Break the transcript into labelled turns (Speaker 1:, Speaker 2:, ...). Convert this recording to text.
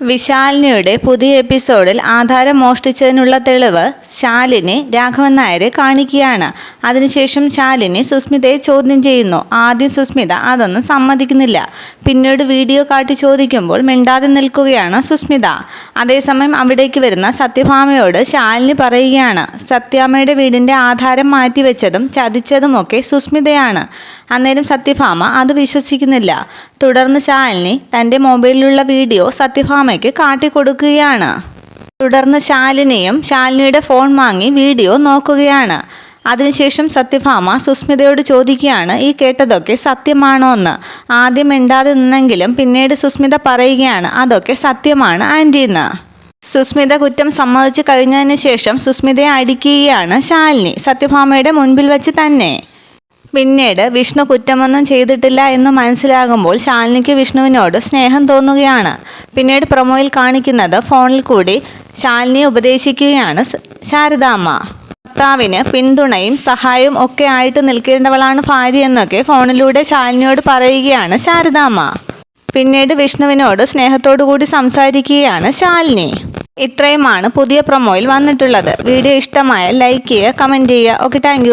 Speaker 1: വിശാലിനിയുടെ പുതിയ എപ്പിസോഡിൽ ആധാരം മോഷ്ടിച്ചതിനുള്ള തെളിവ് ശാലിനി രാഘവൻ നായരെ കാണിക്കുകയാണ്. അതിനുശേഷം ശാലിനി സുസ്മിതയെ ചോദ്യം ചെയ്യുന്നു. ആദ്യം സുസ്മിത അതൊന്നും സമ്മതിക്കുന്നില്ല. പിന്നീട് വീഡിയോ കാട്ടി ചോദിക്കുമ്പോൾ മിണ്ടാതെ നിൽക്കുകയാണ് സുസ്മിത. അതേസമയം അവിടേക്ക് വരുന്ന സത്യഭാമയോട് ശാലിനി പറയുകയാണ്. സത്യാമ്മയുടെ വീടിന്റെ ആധാരം മാറ്റിവെച്ചതും ചതിച്ചതുമൊക്കെ സുസ്മിതയാണ്. അന്നേരം സത്യഭാമ അത് വിശ്വസിക്കുന്നില്ല. തുടർന്ന് ശാലിനി തന്റെ മൊബൈലിലുള്ള വീഡിയോ സത്യഭാമയ്ക്ക് കാട്ടിക്കൊടുക്കുകയാണ്. തുടർന്ന് ശാലിനിയും ശാലിനിയുടെ ഫോൺ വാങ്ങി വീഡിയോ നോക്കുകയാണ്. അതിനുശേഷം സത്യഭാമ സുസ്മിതയോട് ചോദിക്കുകയാണ് ഈ കേട്ടതൊക്കെ സത്യമാണോ എന്ന് ആദ്യം മിണ്ടാതെ നിന്നെങ്കിലും പിന്നീട് സുസ്മിത പറയുകയാണ് അതൊക്കെ സത്യമാണ് ആന്റി എന്ന് സുസ്മിത കുറ്റം സമ്മതിച്ചു കഴിഞ്ഞതിന് ശേഷം സുസ്മിതയെ അടിക്കുകയാണ് ശാലിനി സത്യഭാമയുടെ മുൻപിൽ വെച്ച് തന്നെ. പിന്നീട് വിഷ്ണു കുറ്റമൊന്നും ചെയ്തിട്ടില്ല എന്ന് മനസ്സിലാകുമ്പോൾ ശാലിനിക്ക് വിഷ്ണുവിനോട് സ്നേഹം തോന്നുകയാണ്. പിന്നീട് പ്രൊമോയിൽ കാണിക്കുന്നത് ഫോണിൽ കൂടി ശാലിനിയെ ഉപദേശിക്കുകയാണ് ശാരദാമ്മ. ഭർത്താവിന് പിന്തുണയും സഹായവും ഒക്കെ ആയിട്ട് നിൽക്കേണ്ടവളാണ് ഭാര്യ എന്നൊക്കെ ഫോണിലൂടെ ശാലിനിയോട് പറയുകയാണ് ശാരദാമ്മ. പിന്നീട് വിഷ്ണുവിനോട് സ്നേഹത്തോടു കൂടി സംസാരിക്കുകയാണ് ശാലിനി. ഇത്രയുമാണ് പുതിയ പ്രൊമോയിൽ വന്നിട്ടുള്ളത്. വീഡിയോ ഇഷ്ടമായ ലൈക്ക് ചെയ്യുക കമന്റ് ചെയ്യുക. Okay thank